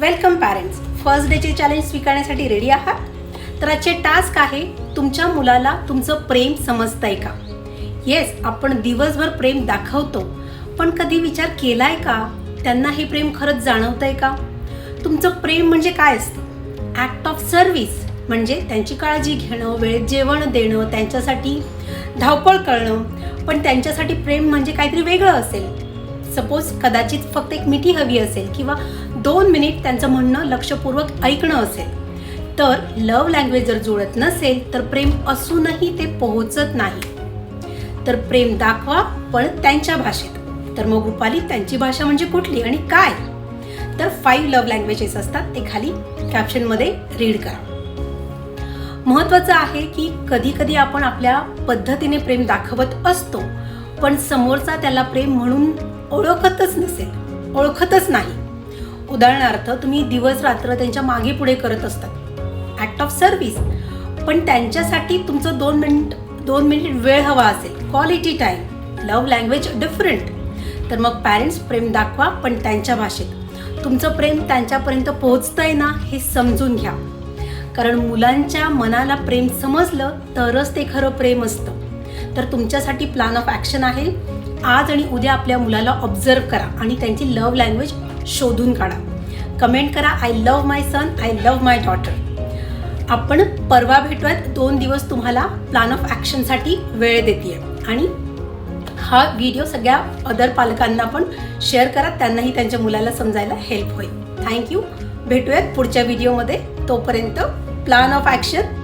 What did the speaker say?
Welcome parents first डेचे challenge स्वीकारण्यासाठी ready आहात? तर आजचे टास्क आहे तुमच्या मुलाला तुमचं प्रेम समजतंय का? येस आपण दिवसभर प्रेम दाखवतो. पण कधी विचार केलाय का? त्यांना हे प्रेम खरंच जाणवतंय का? तुमचं प्रेम म्हणजे काय असतं? ॲक्ट ऑफ सर्व्हिस म्हणजे त्यांची काळजी घेणं वेळेत जेवण देणं त्यांच्यासाठी धावपळ करणं. पण त्यांच्यासाठी प्रेम म्हणजे काहीतरी वेगळं असेल. सपोज कदाचित फक्त एक मिठी हवी असेल किंवा दोन मिनिट त्यांचं म्हणणं लक्षपूर्वक ऐकणं असेल. तर लव लँग्वेज जर जुळत नसेल तर प्रेम असूनही ते पोहोचत नाही. तर प्रेम दाखवा पण त्यांच्या भाषेत. तर मग रुपाली त्यांची भाषा म्हणजे कुठली आणि काय? तर फाईव्ह लव लँग्वेजेस असतात ते खाली कॅप्शनमध्ये रीड करा. महत्त्वाचं आहे की कधी कधी आपण आपल्या पद्धतीने प्रेम दाखवत असतो पण समोरचा त्याला प्रेम म्हणून ओळखतच नसेल. ओळखतच नाही. उदाहरणार्थ तुम्ही दिवस रात्र त्यांच्या मागे पुढे करत असतात. ॲक्ट ऑफ सर्व्हिस पण त्यांच्यासाठी तुमचं दोन मिनिट दोन मिनिट वेळ हवा असेल. Quality time love language different तर मग पॅरेंट्स प्रेम दाखवा पण त्यांच्या भाषेत. तुमचं प्रेम त्यांच्यापर्यंत पोहोचतंय ना हे समजून घ्या. कारण मुलांच्या मनाला प्रेम समजलं तरच ते खरं प्रेम असतं. तर तुमच्यासाठी प्लॅन ऑफ ॲक्शन आहे. आज आणि उद्या आपल्या मुलाला ऑब्झर्व करा आणि त्यांची लव लँग्वेज शोधून काढा. कमेंट करा I love my son I love my daughter आपण परवा भेटूयात दोन दिवस तुम्हाला प्लॅन ऑफ ॲक्शनसाठी वेळ देते आणि हा व्हिडिओ सगळ्या अदर पालकांना पण शेअर करा त्यांनाही त्यांच्या मुलाला समजायला हेल्प होईल. थँक्यू भेटूयात पुढच्या व्हिडिओमध्ये तोपर्यंत प्लॅन ऑफ ॲक्शन